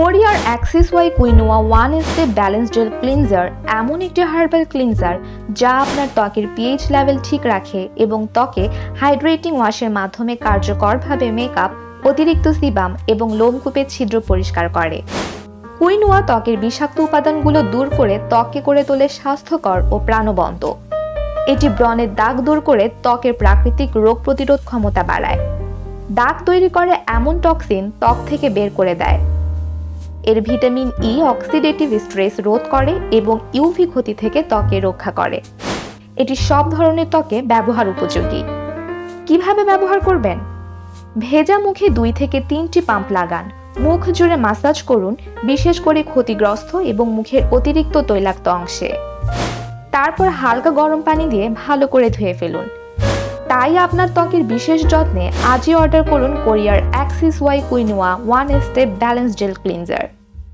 কোরিয়ার axis Y quinoa one step balance gel cleanser এমন একটি হার্বাল ক্লিনজার যা আপনার ত্বকের পিএইচ লেভেল ঠিক রাখে এবং ত্বকে হাইড্রেটিং ওয়াশের মাধ্যমে কার্যকরভাবে মেকআপ অতিরিক্ত সিবাম এবং লোমকূপের ছিদ্র পরিষ্কার করে। কুইনোয়া ত্বকের বিষাক্ত উপাদানগুলো দূর করে ত্বককে করে তোলে স্বাস্থ্যকর ও প্রাণবন্ত। এটি ব্রণের দাগ দূর করে ত্বকের প্রাকৃতিক রোগ প্রতিরোধ ক্ষমতা বাড়ায়। দাগ তৈরি করে এমন টক্সিন ত্বক থেকে বের করে দেয়। এর ভিটামিন ই অক্সিডেটিভ স্ট্রেস রোধ করে এবং ইউভি ক্ষতি থেকে ত্বকে রক্ষা করে। এটি সব ধরনের ত্বকে ব্যবহার উপযোগী। কীভাবে ব্যবহার করবেন? ভেজা মুখে দুই থেকে তিনটি পাম্প লাগান। মুখ জুড়ে মাসাজ করুন, বিশেষ করে ক্ষতিগ্রস্ত এবং মুখের অতিরিক্ত তৈলাক্ত অংশে। তারপর হালকা গরম পানি দিয়ে ভালো করে ধুয়ে ফেলুন। তাই আপনার ত্বকের বিশেষ যত্নে আজই অর্ডার করুন কোরিয়ার axis Y quinoa one step balance gel cleanser.